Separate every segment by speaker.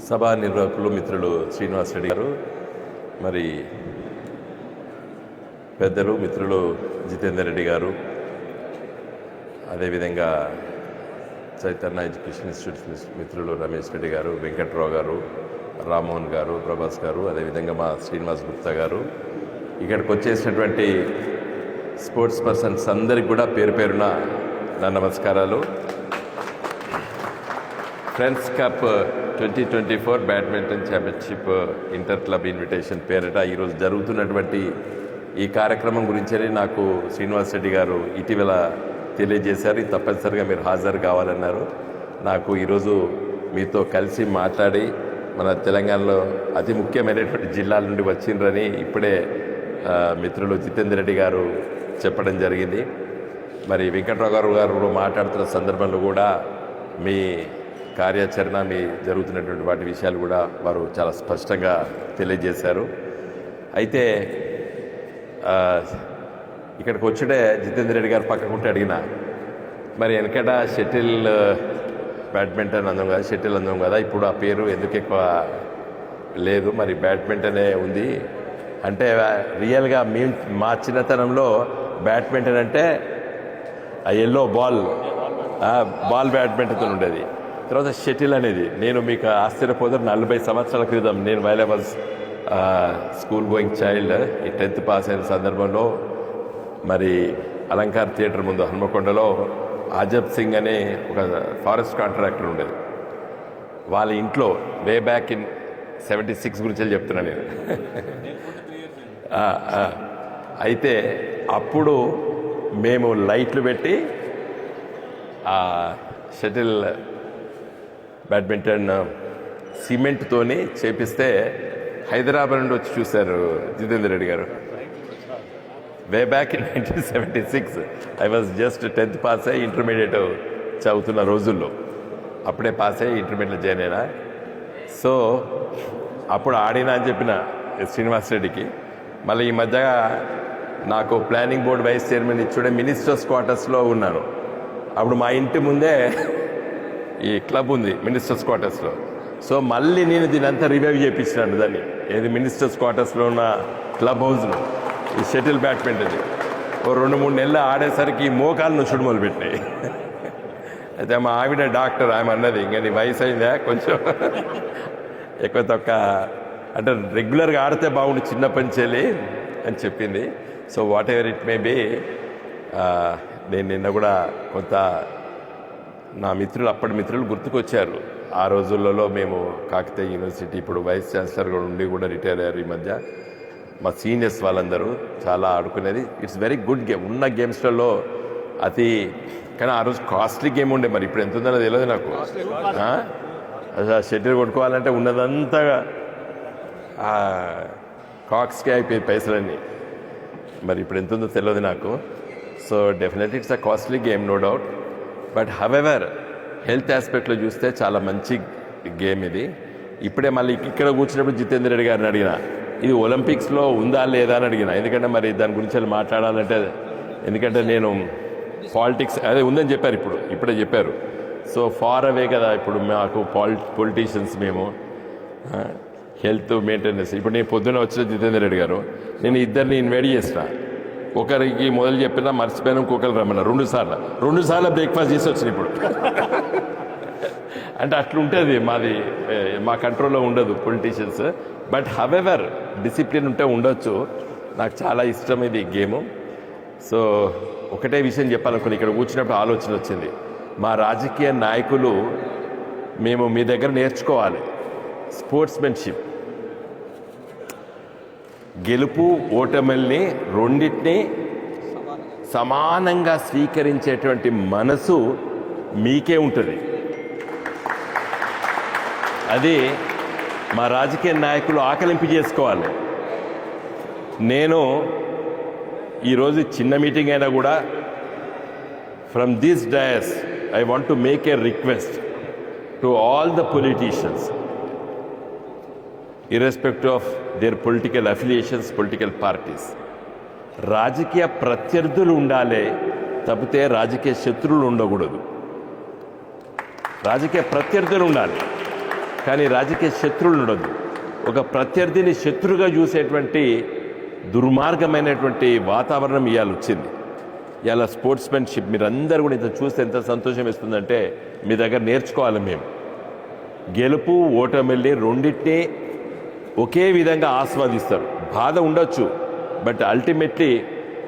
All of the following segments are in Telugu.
Speaker 1: సభా నిర్వాహకులు మిత్రులు శ్రీనివాస్ రెడ్డి గారు మరి పెద్దలు మిత్రులు జితేందర్ రెడ్డి గారు అదేవిధంగా చైతన్య ఎడ్యుకేషన్ ఇన్స్టిట్యూట్ మిత్రులు రమేష్ రెడ్డి గారు వెంకట్రావు గారు రామ్మోహన్ గారు ప్రభాస్ గారు అదేవిధంగా మా శ్రీనివాస్ గుప్తా గారు. ఇక్కడికి వచ్చేసినటువంటి స్పోర్ట్స్ పర్సన్స్ అందరికి కూడా పేరు పేరున నా నమస్కారాలు. Friends cup twenty twenty four badminton championship inter club invitation పేరిట ఈరోజు జరుగుతున్నటువంటి ఈ కార్యక్రమం గురించి నాకు శ్రీనివాస్ రెడ్డి గారు ఇటీవల తెలియజేశారు. ఇది తప్పనిసరిగా మీరు హాజరు కావాలన్నారు. నాకు ఈరోజు మీతో కలిసి మాట్లాడి మన తెలంగాణలో అతి ముఖ్యమైనటువంటి జిల్లాల నుండి వచ్చిండ్రని ఇప్పుడే మిత్రులు జితేందర్ రెడ్డి గారు చెప్పడం జరిగింది. మరి వెంకట్రావు గారు గారు మాట్లాడుతున్న సందర్భంలో కూడా మీ కార్యాచరణ మీ జరుగుతున్నటువంటి వాటి విషయాలు కూడా వారు చాలా స్పష్టంగా తెలియజేశారు. అయితే ఇక్కడికి వచ్చుడే జితేందర్ రెడ్డి గారు పక్కకుంటే అడిగిన మరి వెనకట షటిల్ బ్యాడ్మింటన్ అందం కదా షటిల్ అందం కదా? ఇప్పుడు ఆ పేరు ఎందుకు ఎక్కువ లేదు మరి బ్యాడ్మింటనే ఉంది. అంటే రియల్గా మీ మా చిన్నతనంలో బ్యాడ్మింటన్ అంటే ఆ ఎల్లో బాల్ బాల్ బ్యాడ్మింటన్తో ఉండేది. తర్వాత షటిల్ అనేది. నేను మీకు ఆశ్చర్యపోతే నలభై సంవత్సరాల క్రితం నేను while was school going child. ఈ టెన్త్ పాస్ అయిన సందర్భంలో మరి అలంకార్ థియేటర్ ముందు హనుమకొండలో అజబ్ సింగ్ అనే ఒక ఫారెస్ట్ కాంట్రాక్టర్ ఉండేది. వాళ్ళ ఇంట్లో way back in seventy six గురించి చెప్తున్నా నేను. అయితే అప్పుడు మేము లైట్లు పెట్టి షటిల్ బ్యాడ్మింటన్ సిమెంట్తోని చేపిస్తే హైదరాబాద్ నుండి వచ్చి చూశారు Jitender Reddy garu. Way back in nineteen seventy six I was just tenth pass అయ్యి ఇంటర్మీడియట్ చదువుతున్న రోజుల్లో. అప్పుడే పాస్ అయ్యి ఇంటర్మీడియట్ జాయిన్ అయినా. సో అప్పుడు ఆడినా అని చెప్పిన శ్రీనివాస్ రెడ్డికి మళ్ళీ ఈ మధ్య నాకు ప్లానింగ్ బోర్డ్ వైస్ చైర్మన్ ఇచ్చుడే మినిస్టర్స్ క్వార్టర్స్లో ఉన్నాను. అప్పుడు మా ఇంటి ముందే ఈ క్లబ్ ఉంది మినిస్టర్స్ క్వార్టర్స్లో. సో మళ్ళీ నేను దీని అంతా రివైవ్ చేయించినాను దాన్ని. ఏది మినిస్టర్స్ క్వార్టర్స్లో ఉన్న క్లబ్ హౌస్లో ఈ షటిల్ బ్యాడ్మింటన్ ఓ రెండు మూడు నెలలు ఆడేసరికి ఈ మోకాలు నొచ్చుడు మొదలుపెట్టినాయి అయితే మా ఆవిడ డాక్టర్ ఆమె అన్నది ఇంకా నీ వయసు అయిందా? కొంచెం ఎక్కువ తొక్క. అంటే రెగ్యులర్గా ఆడితే బాగుండు చిన్న పంచేలి అని చెప్పింది. So what ever it may be నిన్న కూడా కొంత నా మిత్రులు అప్పటి మిత్రులు గుర్తుకొచ్చారు. ఆ రోజులలో మేము కాకతీయ యూనివర్సిటీ ఇప్పుడు వైస్ ఛాన్సలర్గా ఉండి కూడా రిటైర్ అయ్యారు ఈ మధ్య. మా సీనియర్స్ వాళ్ళందరూ చాలా ఆడుకునేది. ఇట్స్ వెరీ గుడ్ గేమ్ ఉన్న గేమ్స్లలో అతి కానీ ఆ రోజు కాస్ట్లీ గేమ్ ఉండే మరి. ఇప్పుడు ఎంత ఉందో తెలియదు నాకు షెటిల్ కొట్టుకోవాలంటే ఉన్నదంతా కాక్స్కే అయిపోయి పైసలన్నీ. మరి ఇప్పుడు ఎంత ఉందో తెలియదు నాకు. So definitely it's a costly game no doubt but however health ఆస్పెక్ట్లో చూస్తే చాలా మంచి గేమ్ ఇది. ఇప్పుడే మళ్ళీ ఇక్కడ కూర్చున్నప్పుడు జితేందర్ రెడ్డి గారిని అడిగిన ఇది ఒలింపిక్స్లో ఉందా లేదా అని అడిగిన ఎందుకంటే మరి దాని గురించి వెళ్ళి మాట్లాడాలంటే ఎందుకంటే నేను పాలిటిక్స్ అదే ఉందని చెప్పారు ఇప్పుడు ఇప్పుడే చెప్పారు. సో ఫార్ అవే కదా ఇప్పుడు మాకు పాలి పొలిటీషియన్స్ మేము హెల్త్ మెయింటెనెన్స్. ఇప్పుడు నేను పొద్దున్న వచ్చిన జితేందర్ రెడ్డి గారు నేను ఇద్దరిని ఇన్వైట్ చేసిన. ఒకరికి మొదలు చెప్పినా మర్చిపోయినా ఇంకొకరు రమ్మన్నా రెండు సార్లు. రెండు సార్లు బ్రేక్ఫాస్ట్ చేసి వచ్చిన ఇప్పుడు. అంటే అట్లుంటుంది మాది మా కంట్రోల్లో ఉండదు పొలిటీషియన్స్ బట్ హవెవర్ డిసిప్లిన్ ఉంటే ఉండొచ్చు. నాకు చాలా ఇష్టం ఇది గేము. సో ఒకటే విషయం చెప్పాలనుకుని ఇక్కడ కూర్చున్నప్పుడు ఆలోచన వచ్చింది. మా రాజకీయ నాయకులు మేము మీ దగ్గర నేర్చుకోవాలి. స్పోర్ట్స్మెన్షిప్ గెలుపు ఓటమిల్ని రెండింటిని సమానంగా స్వీకరించేటువంటి మనసు మీకే ఉంటుంది. అది మా రాజకీయ నాయకులు ఆకలింపు చేసుకోవాలి. నేను ఈరోజు చిన్న మీటింగ్ అయినా కూడా from this dais I want to make a request to all the politicians irrespective of their political affiliations political parties రాజకీయ ప్రత్యర్థులు ఉండాలి తప్పితే రాజకీయ శత్రువులు ఉండకూడదు. రాజకీయ ప్రత్యర్థులు ఉండాలి కానీ రాజకీయ శత్రువులు ఉండదు ఒక ప్రత్యర్థిని శత్రుగా చూసేటువంటి దుర్మార్గమైనటువంటి వాతావరణం ఇవాళ వచ్చింది. ఇవాళ స్పోర్ట్స్మెన్షిప్ మీరందరూ కూడా ఇంత చూస్తే ఎంత సంతోషం ఇస్తుందంటే మీ దగ్గర నేర్చుకోవాలి మేము. గెలుపు ఓటమిల్ని రెండింటినీ ఒకే విధంగా ఆస్వాదిస్తారు. బాధ ఉండొచ్చు బట్ అల్టిమేట్లీ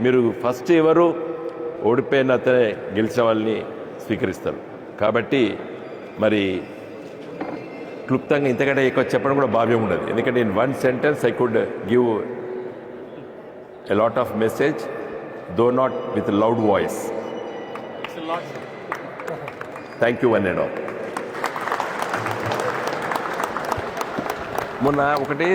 Speaker 1: మీరు ఫస్ట్ ఎవరు ఓడిపోయిన అతనే గెలిచిన వాళ్ళని స్వీకరిస్తారు. కాబట్టి మరి క్లుప్తంగా ఇంతకంటే ఎక్కువ చెప్పడం కూడా భావ్యం ఉండదు. ఎందుకంటే in one sentence I could give a lot of message though not with loud voice. Thank you one and all. మొన్న ఒకటే